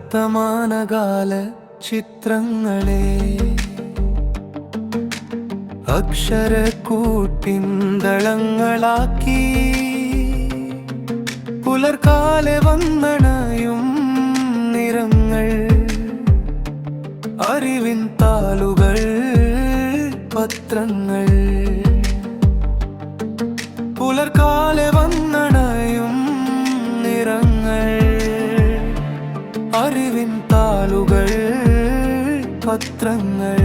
വർത്തമാനകാല ചിത്രങ്ങളെ അക്ഷരക്കൂട്ടിന്തളങ്ങളാക്കി പുലർക്കാല വന്നണയും നിറങ്ങൾ അറിവിൻ താലുകൾ പത്രങ്ങൾ പുലർക്കാലെ വന്നണയും നിറങ്ങൾ അറിവിൻ താളുകൾ പത്രങ്ങൾ.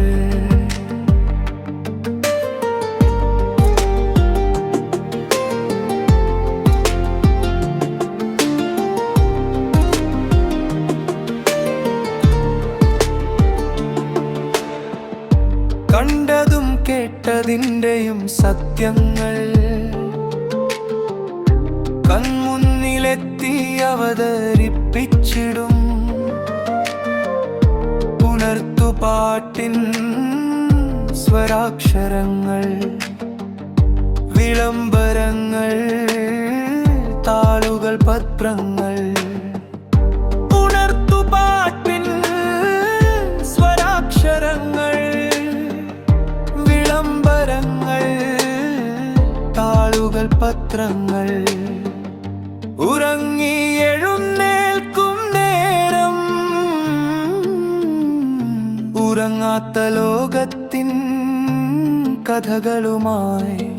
കണ്ടതും കേട്ടതിന്റെയും സത്യങ്ങൾ കൺമുന്നിലെത്തി അവതരിപ്പിച്ചിടും ഉണർത്തുപാട്ടിൻ സ്വരാക്ഷരങ്ങൾ വിളംബരങ്ങൾ താളുകൾ പത്രങ്ങൾ. ഉണർത്തുപാട്ടിൻ സ്വരാക്ഷരങ്ങൾ വിളംബരങ്ങൾ താളുകൾ പത്രങ്ങൾ. ഉറങ്ങി എഴുന്നേൽക്കും നേരം. ഉറങ്ങാത്ത ലോകത്തിൻ കഥകളുമായി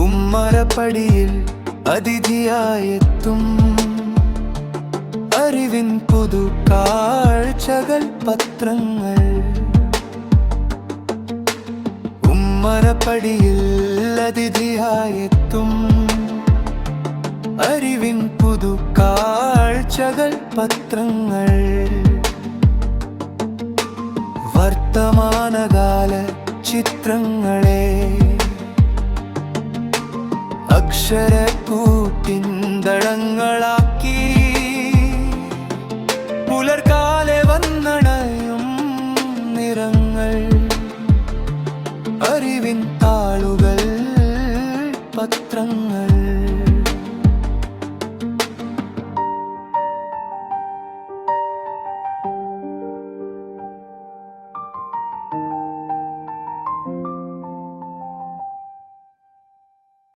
ഉമ്മറപ്പടിയിൽ അതിഥിയായെത്തും. അറിവിൻ പുതു കാഴ്ചകൾ പത്രങ്ങൾ. ഉമ്മറപ്പടിയിൽ അതിഥിയായെത്തും. അറിവിൻ പുതു കാഴ്ചകൾ പത്രങ്ങൾ. വർത്തമാനകാല ചിത്രങ്ങളെ. അക്ഷരക്കൂട്ടിൻ ദളങ്ങളാക്കി പുലർക്കാലെ വന്നണയും നിറങ്ങൾ. അറിവിൻ താളുകൾ പത്രങ്ങൾ.